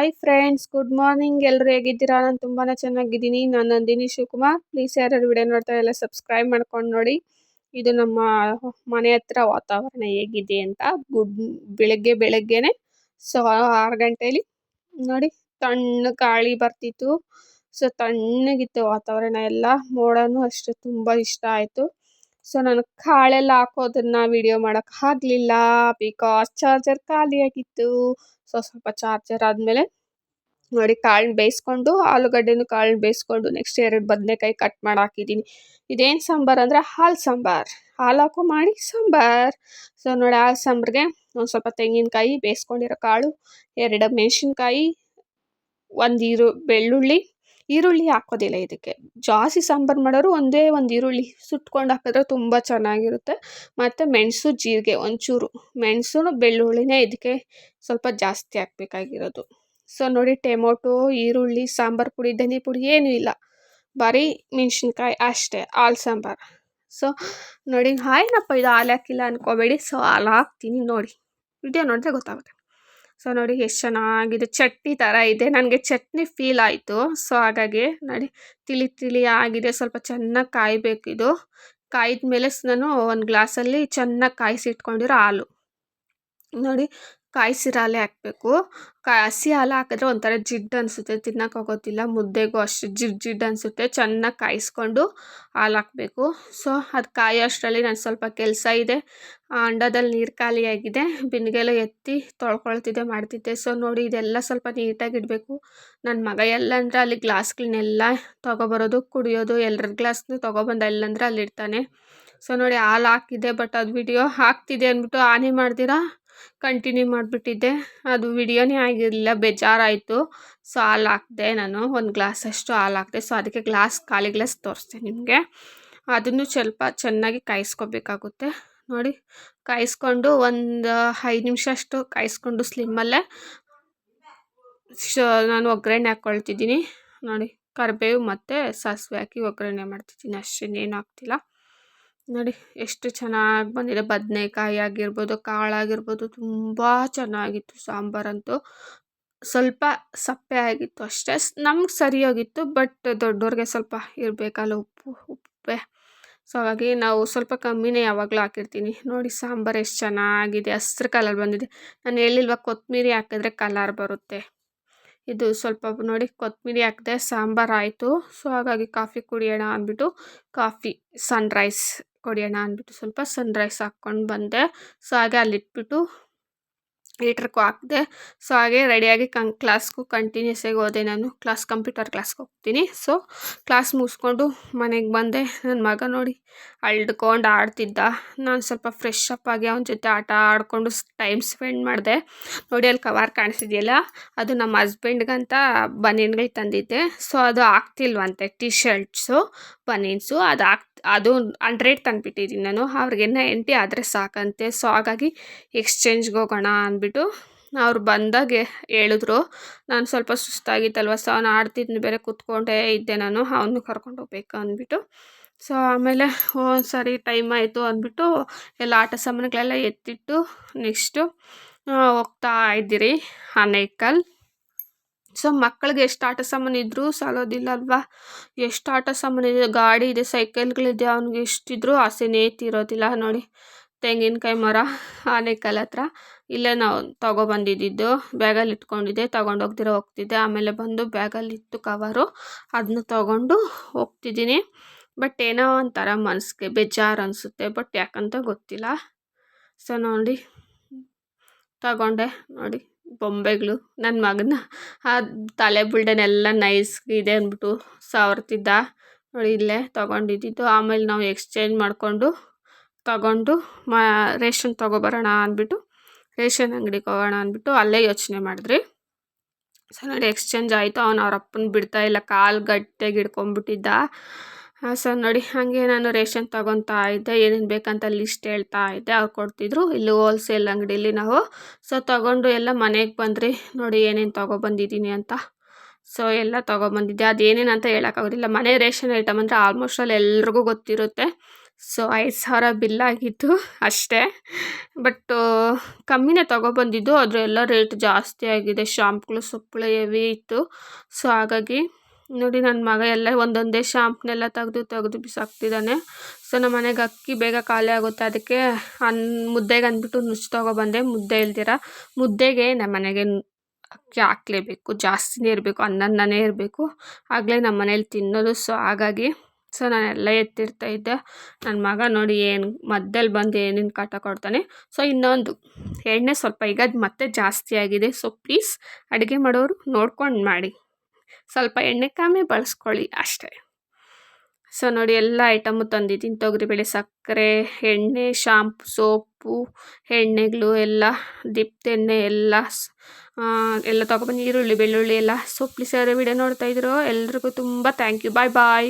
Hi friends good morning ಎಲ್ಲರೂ ಹೇಗಿದ್ದೀರಾ? ನಾನು ತುಂಬಾ ಚೆನ್ನಾಗಿದ್ದೀನಿ. ನಾನು ನಂದಿನಿ ಶಿವಕುಮಾರ್. ಪ್ಲೀಸ್ ಯಾರ್ಯಾರು ವಿಡಿಯೋ ನೋಡ್ತಾ ಎಲ್ಲ ಸಬ್ಸ್ಕ್ರೈಬ್ ಮಾಡ್ಕೊಂಡು ನೋಡಿ. ಇದು ನಮ್ಮ ಮನೆ ಹತ್ರ ವಾತಾವರಣ ಹೇಗಿದೆ ಅಂತ ಗುಡ್ ಬೆಳಗ್ಗೆ ಬೆಳಗ್ಗೆನೆ. ಸೊ ಆರು ಗಂಟೇಲಿ ನೋಡಿ ತಣ್ಣ ಗಾಳಿ ಬರ್ತಿತ್ತು. ಸೊ ತಣ್ಣಗಿತ್ತು ವಾತಾವರಣ ಎಲ್ಲ. ಮೋಡನೂ ಅಷ್ಟೇ ತುಂಬ ಇಷ್ಟ ಆಯಿತು. ಸೊ ನಾನು ಕಾಳೆಲ್ಲ ಹಾಕೋದನ್ನ ವಿಡಿಯೋ ಮಾಡೋಕೆ ಆಗಲಿಲ್ಲ. ಬಿಕಾಸ್ ಚಾರ್ಜರ್ ಖಾಲಿಯಾಗಿತ್ತು. ಸೊ ಸ್ವಲ್ಪ ಚಾರ್ಜರ್ ಆದಮೇಲೆ ನೋಡಿ ಕಾಳನ್ನ ಬೇಯಿಸ್ಕೊಂಡು, ಆಲೂಗಡ್ಡೆನೂ ಕಾಳನ್ನ ಬೇಯಿಸ್ಕೊಂಡು ನೆಕ್ಸ್ಟ್ ಎರಡು ಬದನೆಕಾಯಿ ಕಟ್ ಮಾಡಿ ಹಾಕಿದ್ದೀನಿ. ಇದೇನು ಸಾಂಬಾರು ಅಂದರೆ ಹಾಲು ಸಾಂಬಾರು. ಹಾಲು ಹಾಕು ಮಾಡಿ ಸಾಂಬಾರು. ಸೊ ನೋಡಿ ಹಾಲು ಸಾಂಬಾರಿಗೆ ಒಂದು ಸ್ವಲ್ಪ ತೆಂಗಿನಕಾಯಿ ಬೇಯಿಸ್ಕೊಂಡಿರೋ ಕಾಳು, ಎರಡು ಮೆಣಸಿನ್ಕಾಯಿ, ಒಂದು ಈರು ಬೆಳ್ಳುಳ್ಳಿ ಈರುಳ್ಳಿ ಹಾಕೋದಿಲ್ಲ ಇದಕ್ಕೆ. ಜಾಸ್ತಿ ಸಾಂಬಾರು ಮಾಡೋರು ಒಂದೇ ಒಂದು ಈರುಳ್ಳಿ ಸುಟ್ಕೊಂಡು ಹಾಕಿದ್ರೆ ತುಂಬ ಚೆನ್ನಾಗಿರುತ್ತೆ. ಮತ್ತು ಮೆಣಸು, ಜೀರಿಗೆ ಒಂಚೂರು. ಮೆಣಸು ಬೆಳ್ಳುಳ್ಳಿನೇ ಇದಕ್ಕೆ ಸ್ವಲ್ಪ ಜಾಸ್ತಿ ಹಾಕ್ಬೇಕಾಗಿರೋದು. ಸೊ ನೋಡಿ ಟೊಮೊಟೊ, ಈರುಳ್ಳಿ, ಸಾಂಬಾರು ಪುಡಿ, ಧನಿ ಪುಡಿ ಏನೂ ಇಲ್ಲ. ಬರೀ ಮೆಣಸಿನ್ಕಾಯಿ ಅಷ್ಟೇ, ಹಾಲು ಸಾಂಬಾರು. ಸೊ ನೋಡಿ ಹಾಯ್ನಪ್ಪ ಇದು ಹಾಲು ಹಾಕಿಲ್ಲ ಅನ್ಕೋಬೇಡಿ. ಸೊ ಹಾಲು ಹಾಕ್ತೀನಿ ನೋಡಿ. ವಿಡಿಯೋ ನೋಡಿದ್ರೆ ಗೊತ್ತಾಗುತ್ತೆ. ಸೊ ನೋಡಿ ಎಷ್ಟು ಚೆನ್ನಾಗಿದೆ. ಚಟ್ನಿ ಥರ ಇದೆ. ನನಗೆ ಚಟ್ನಿ ಫೀಲ್ ಆಯಿತು. ಸೊ ಹಾಗಾಗಿ ನೋಡಿ ತಿಳಿ ತಿಳಿ ಆಗಿದೆ. ಸ್ವಲ್ಪ ಚೆನ್ನಾಗಿ ಕಾಯಬೇಕು ಇದು. ಕಾಯ್ದ ಮೇಲೆ ನಾನು ಒಂದು ಗ್ಲಾಸಲ್ಲಿ ಚೆನ್ನಾಗಿ ಕಾಯಿಸಿ ಇಟ್ಕೊಂಡಿರೋ ಹಾಲು. ನೋಡಿ ಕಾಯಿಸಿರೋ ಹಾಲೆ ಹಾಕಬೇಕು. ಕಾಯಿ ಹಸಿ ಹಾಲು ಹಾಕಿದ್ರೆ ಒಂಥರ ಜಿಡ್ಡು ಅನಿಸುತ್ತೆ ತಿನ್ನೋಕ್ಕಾಗೋದಿಲ್ಲ ಮುದ್ದೆಗೂ ಅಷ್ಟು ಜಿಡ್ ಜಿಡ್ಡು ಅನಿಸುತ್ತೆ. ಚೆನ್ನಾಗಿ ಕಾಯಿಸ್ಕೊಂಡು ಹಾಲು ಹಾಕಬೇಕು. ಸೊ, ಅದು ಕಾಯೋ ಅಷ್ಟರಲ್ಲಿ ನಾನು ಸ್ವಲ್ಪ ಕೆಲಸ ಇದೆ. ಅಂಡದಲ್ಲಿ ನೀರು ಖಾಲಿಯಾಗಿದೆ ಬಿಂದಿಗೆಲ್ಲ ಎತ್ತಿ ತೊಳ್ಕೊಳ್ತಿದ್ದೆ, ಮಾಡ್ತಿದ್ದೆ. ಸೊ, ನೋಡಿ ಇದೆಲ್ಲ ಸ್ವಲ್ಪ ನೀಟಾಗಿ ಇಡಬೇಕು. ನನ್ನ ಮಗ ಎಲ್ಲಂದ್ರೆ ಅಲ್ಲಿ ಗ್ಲಾಸ್ಗಳನ್ನೆಲ್ಲ ತೊಗೊಬರೋದು, ಕುಡಿಯೋದು ಎಲ್ಲರ ಗ್ಲಾಸ್ನು ತೊಗೊಬಂದ ಎಲ್ಲಂದ್ರೆ ಅಲ್ಲಿ ಇಡ್ತಾನೆ ಸೊ, ನೋಡಿ ಹಾಲು ಹಾಕಿದೆ ಬಟ್ ಅದು ವಿಡಿಯೋ ಹಾಕ್ತಿದೆ ಅಂದ್ಬಿಟ್ಟು ಆನೆ ಮಾಡ್ದಿರಾ? ಕಂಟಿನ್ಯೂ ಮಾಡಿಬಿಟ್ಟಿದ್ದೆ. ಅದು ವಿಡಿಯೋನೇ ಆಗಿರಲಿಲ್ಲ, ಬೇಜಾರಾಯಿತು. ಸೊ ಹಾಲು ಹಾಕಿದೆ ನಾನು. ಒಂದು ಗ್ಲಾಸ್ ಅಷ್ಟು ಹಾಲು ಹಾಕಿದೆ. ಸೊ ಅದಕ್ಕೆ ಗ್ಲಾಸ್, ಖಾಲಿ ಗ್ಲಾಸ್ ತೋರಿಸ್ದೆ ನಿಮಗೆ. ಅದನ್ನು ಸ್ವಲ್ಪ ಚೆನ್ನಾಗಿ ಕಾಯಿಸ್ಕೋಬೇಕಾಗುತ್ತೆ. ನೋಡಿ, ಕಾಯಿಸ್ಕೊಂಡು ಒಂದು ಐದು ನಿಮಿಷ ಅಷ್ಟು ಕಾಯಿಸ್ಕೊಂಡು ಸ್ಲಿಮ್ಮಲ್ಲೇ ಶ, ನಾನು ಒಗ್ಗರಣೆ ಹಾಕ್ಕೊಳ್ತಿದ್ದೀನಿ ನೋಡಿ, ಕರಿಬೇವು ಮತ್ತು ಸಾಸಿವೆ ಹಾಕಿ ಒಗ್ಗರಣೆ ಮಾಡ್ತಿದ್ದೀನಿ. ಅಷ್ಟೇ ಇನ್ನೇನು ಹಾಕ್ತಿಲ್ಲ. ನೋಡಿ, ಎಷ್ಟು ಚೆನ್ನಾಗಿ ಬಂದಿದೆ. ಬದನೆಕಾಯಿ ಆಗಿರ್ಬೋದು ಕಾಳಾಗಿರ್ಬೋದು ತುಂಬ ಚೆನ್ನಾಗಿತ್ತು ಸಾಂಬಾರಂತೂ ಸ್ವಲ್ಪ ಸಪ್ಪೆ ಆಗಿತ್ತು ಅಷ್ಟೇ. ನಮ್ಗೆ ಸರಿ ಹೋಗಿತ್ತು ಬಟ್ ದೊಡ್ಡವ್ರಿಗೆ ಸ್ವಲ್ಪ ಇರಬೇಕಲ್ಲ ಉಪ್ಪು, ಉಪ್ಪೆ. ಸೊ, ಹಾಗಾಗಿ ನಾವು ಸ್ವಲ್ಪ ಕಮ್ಮಿನೇ ಯಾವಾಗಲೂ ಹಾಕಿರ್ತೀನಿ. ನೋಡಿ, ಸಾಂಬಾರು ಎಷ್ಟು ಚೆನ್ನಾಗಿದೆ. ಹಸ್ರು ಕಲರ್ ಬಂದಿದೆ. ನಾನು ಹೇಳಿಲ್ವ ಕೊತ್ತಂಬರಿ ಹಾಕಿದ್ರೆ ಕಲರ್ ಬರುತ್ತೆ. ಇದು ಸ್ವಲ್ಪ ನೋಡಿ ಕೊತ್ತಂಬರಿ ಹಾಕಿದೆ ಸಾಂಬಾರು ಆಯಿತು. ಸೊ, ಹಾಗಾಗಿ ಕಾಫಿ ಕುಡಿಯೋಣ ಅಂದ್ಬಿಟ್ಟು ಕಾಫಿ, ಸನ್ರೈಸ್ ಕುಡಿಯೋಣ ಅಂದ್ಬಿಟ್ಟು ಸ್ವಲ್ಪ ಸನ್ರೈಸ್ ಹಾಕ್ಕೊಂಡು ಬಂದೆ. ಸೊ ಹಾಗೆ ಅಲ್ಲಿಟ್ಬಿಟ್ಟು ಲೀಟ್ರ್ಗೂ ಹಾಕಿದೆ. ಸೊ ಹಾಗೆ ರೆಡಿಯಾಗಿ ಕಂ ಕ್ಲಾಸ್ಗೂ ಕಂಟಿನ್ಯೂಸಾಗಿ ಹೋದೆ ನಾನು ಕ್ಲಾಸ್ ಕಂಪ್ಯೂಟರ್ ಕ್ಲಾಸ್ಗೆ ಹೋಗ್ತೀನಿ. ಸೊ ಕ್ಲಾಸ್ ಮುಗಿಸ್ಕೊಂಡು ಮನೆಗೆ ಬಂದೆ. ನನ್ನ ಮಗ ನೋಡಿ ಅಳ್ಕೊಂಡು ಆಡ್ತಿದ್ದ. ನಾನು ಸ್ವಲ್ಪ ಫ್ರೆಶ್ ಅಪ್ ಆಗಿ ಅವನ ಜೊತೆ ಆಟ ಆಡಿಕೊಂಡು ಟೈಮ್ ಸ್ಪೆಂಡ್ ಮಾಡಿದೆ. ನೋಡಿ ಅಲ್ಲಿ ಕವರ್ ಕಾಣಿಸಿದೆಯಲ್ಲ ಅದು ನಮ್ಮ ಹಸ್ಬೆಂಡ್ಗಂತ ಬನೀನ್ಗಳು ತಂದಿದ್ದೆ. ಸೊ ಅದು ಆಗ್ತಿಲ್ವಂತೆ ಟೀ ಶರ್ಟ್ಸು ಬನೀನ್ಸು. ಅದು ಹಾಕ್ ಅದು ಹಂಡ್ರೆಡ್ ತಂದುಬಿಟ್ಟಿದ್ದೀನಿ ನಾನು. ಅವ್ರಿಗೆ ಎಂಟಿ ಆದರೆ ಸಾಕಂತೆ. ಸೊ ಹಾಗಾಗಿ ಎಕ್ಸ್ಚೇಂಜ್ಗೆ ಹೋಗೋಣ ಅಂದ್ಬಿಟ್ಟು ಅವ್ರು ಬಂದಾಗೆ ಹೇಳಿದ್ರು. ನಾನು ಸ್ವಲ್ಪ ಸುಸ್ತಾಗಿತ್ತಲ್ವ ಸೊ ಅವ್ನು ಆಡ್ತಿದ್ದು ಬೇರೆ ಕೂತ್ಕೊಂಡೇ ಇದ್ದೆ ನಾನು, ಅವನು ಕರ್ಕೊಂಡು ಹೋಗ್ಬೇಕು ಅಂದ್ಬಿಟ್ಟು. ಸೊ ಆಮೇಲೆ ಸರಿ ಟೈಮ್ ಆಯಿತು ಅಂದ್ಬಿಟ್ಟು ಎಲ್ಲ ಆಟ ಸಾಮಾನುಗಳೆಲ್ಲ ಎತ್ತಿಟ್ಟು ನೆಕ್ಸ್ಟು ಹೋಗ್ತಾ ಇದ್ದೀರಿ, ಆನೇಕಲ್. ಸೊ ಮಕ್ಕಳಿಗೆ ಎಷ್ಟು ಆಟ ಸಾಮಾನು ಇದ್ದರೂ ಸಾಲೋದಿಲ್ಲ ಅಲ್ವಾ ಎಷ್ಟು ಆಟ ಸಾಮಾನು ಇದೆ? ಗಾಡಿ ಇದೆ, ಸೈಕಲ್ಗಳಿದೆ, ಅವ್ನಿಗೆ ಎಷ್ಟಿದ್ರೂ ಆಸೆನೇ ತೀರೋದಿಲ್ಲ ನೋಡಿ, ತೆಂಗಿನಕಾಯಿ ಮರ, ಆನೆಕಾಲ ಹತ್ರ. ಇಲ್ಲೇ ನಾವು ತೊಗೊಬಂದಿದ್ದು ಬ್ಯಾಗಲ್ಲಿ ಇಟ್ಕೊಂಡಿದ್ದೆ, ತೊಗೊಂಡು ಹೋಗ್ತಿರೋ ಹೋಗ್ತಿದ್ದೆ. ಆಮೇಲೆ ಬಂದು ಬ್ಯಾಗಲ್ಲಿತ್ತು ಕವರು. ಅದನ್ನ ತೊಗೊಂಡು ಹೋಗ್ತಿದ್ದೀನಿ. ಬಟ್ ಏನೋ ಒಂಥರ ಮನಸ್ಸಿಗೆ ಬೇಜಾರು ಅನಿಸುತ್ತೆ. ಬಟ್ ಯಾಕಂತ ಗೊತ್ತಿಲ್ಲ. ಸೊ ನೋಡಿ, ತಗೊಂಡೆ. ನೋಡಿ. ಬೊಂಬೆಗಳು ನನ್ನ ಮಗನ. ಆ ತಲೆ ಬುಲ್ಡೆನೆಲ್ಲ ನೈಸ್ ಇದೆ ಅಂದ್ಬಿಟ್ಟು ಸವರ್ತಿದ್ದ. ನೋಡಿ ಇಲ್ಲೇ ತೊಗೊಂಡಿದ್ದಿದ್ದು. ಆಮೇಲೆ ನಾವು ಎಕ್ಸ್ಚೇಂಜ್ ಮಾಡಿಕೊಂಡು ತಗೊಂಡು ಮ ರೇಷನ್ ತೊಗೊಬರೋಣ ಅಂದ್ಬಿಟ್ಟು, ರೇಷನ್ ಅಂಗಡಿಗೆ ಹೋಗೋಣ ಅಂದ್ಬಿಟ್ಟು ಅಲ್ಲೇ ಯೋಚನೆ ಮಾಡಿದ್ರಿ. ಸೊ ನೋಡಿ ಎಕ್ಸ್ಚೇಂಜ್ ಆಯಿತು. ಅವನು ಅವ್ರ ಅಪ್ಪನ ಬಿಡ್ತಾ ಇಲ್ಲ. ಕಾಲು ಗಟ್ಟಿಯಾಗಿ ಹಿಡ್ಕೊಂಬಿಟ್ಟಿದ್ದ ಸರ್, ನೋಡಿ, ಹಾಗೆ ನಾನು ರೇಷನ್ ತೊಗೊತಾ ಇದ್ದೆ. ಏನೇನು ಬೇಕಂತ ಲಿಸ್ಟ್ ಹೇಳ್ತಾ ಇದ್ದೆ. ಅವ್ರು ಕೊಡ್ತಿದ್ರು. ಇಲ್ಲಿ ಹೋಲ್ಸೇಲ್ ಅಂಗಡೀಲಿ ನಾವು. ಸೊ ತೊಗೊಂಡು ಎಲ್ಲ ಮನೆಗೆ ಬಂದ್ರಿ. ನೋಡಿ, ಏನೇನು ತೊಗೊಬಂದಿದ್ದೀನಿ ಅಂತ. ಸೊ ಎಲ್ಲ ತೊಗೊಬಂದಿದ್ದೆ. ಏನೇನು ಅಂತ ಹೇಳೋಕ್ಕಾಗೋದಿಲ್ಲ. ಮನೆ ರೇಷನ್ ಐಟಮ್ ಅಂದರೆ ಆಲ್ಮೋಸ್ಟ್ ಅಲ್ಲಿ ಎಲ್ರಿಗೂ ಗೊತ್ತಿರುತ್ತೆ. ಸೊ ಐದು ಸಾವಿರ ಬಿಲ್ ಆಗಿತ್ತು ಅಷ್ಟೇ. ಬಟ್ ಕಮ್ಮಿನೇ ತೊಗೊಬಂದಿದ್ದು. ಆದರೆ ಎಲ್ಲ ರೇಟ್ ಜಾಸ್ತಿ ಆಗಿದೆ. ಶಾಂಪ್ಗಳು ಸೊಪ್ಪುಗಳು ಹೆವಿ ಇತ್ತು. ಸೊ ಹಾಗಾಗಿ ನೋಡಿ ನನ್ನ ಮಗ ಎಲ್ಲ ಒಂದೊಂದೇ ಶಾಂಪ್ನೆಲ್ಲ ತೆಗೆದು ತೆಗೆದು ಬಿಸಾಕ್ತಿದ್ದಾನೆ. ಸೊ, ನಮ್ಮ ಮನೆಗೆ ಅಕ್ಕಿ ಬೇಗ ಖಾಲಿ ಆಗುತ್ತೆ. ಅದಕ್ಕೆ ಅನ್, ಮುದ್ದೆಗೆ ಅಂದ್ಬಿಟ್ಟು ನುಚ್ಚು ತೊಗೊಬಂದೆ ಮುದ್ದೆ ಇಲ್ದಿರ ಮುದ್ದೆಗೆ ನಮ್ಮ ಮನೆಗೆ ಅಕ್ಕಿ ಹಾಕ್ಲೇಬೇಕು. ಜಾಸ್ತಿನೇ ಇರಬೇಕು. ಅನ್ನನೇ ಇರಬೇಕು. ಆಗಲೇ ನಮ್ಮ ಮನೇಲಿ ತಿನ್ನೋದು. ಸೊ, ಹಾಗಾಗಿ, ಸೊ, ನಾನೆಲ್ಲ ಎತ್ತಿರ್ತಾ ಇದ್ದೆ. ನನ್ನ ಮಗ ನೋಡಿ ಏನು ಮಧ್ಯದಲ್ಲಿ ಬಂದು ಏನೇನು ಕಾಟ ಕೊಡ್ತಾನೆ. ಸೊ, ಇನ್ನೊಂದು, ಎಣ್ಣೆ ಸ್ವಲ್ಪ ಈಗ ಮತ್ತೆ ಜಾಸ್ತಿ ಆಗಿದೆ. ಸೊ, ಪ್ಲೀಸ್ ಅಡುಗೆ ಮಾಡೋರು ನೋಡ್ಕೊಂಡು ಮಾಡಿ. ಸ್ವಲ್ಪ ಎಣ್ಣೆ ಕಮ್ಮಿ ಬಳಸ್ಕೊಳ್ಳಿ ಅಷ್ಟೇ. ಸೊ ನೋಡಿ ಎಲ್ಲ ಐಟಮು ತಂದಿದ್ದೀನಿ. ತೊಗರಿಬೇಳೆ ಸಕ್ಕರೆ, ಎಣ್ಣೆ ಶಾಂಪು ಸೋಪು ಎಣ್ಣೆಗಳು ಎಲ್ಲ ದಿಪ್ಪದ ಎಲ್ಲ ಎಲ್ಲ ತೊಗೊಬಂದು ಈರುಳ್ಳಿ, ಬೆಳ್ಳುಳ್ಳಿ ಎಲ್ಲ ಸೊಪ್ಪು ಸೇರೋ ವಿಡಿಯೋ ನೋಡ್ತಾ ಇದ್ರು ಎಲ್ರಿಗೂ ತುಂಬ ಥ್ಯಾಂಕ್ ಯು ಬಾಯ್ ಬಾಯ್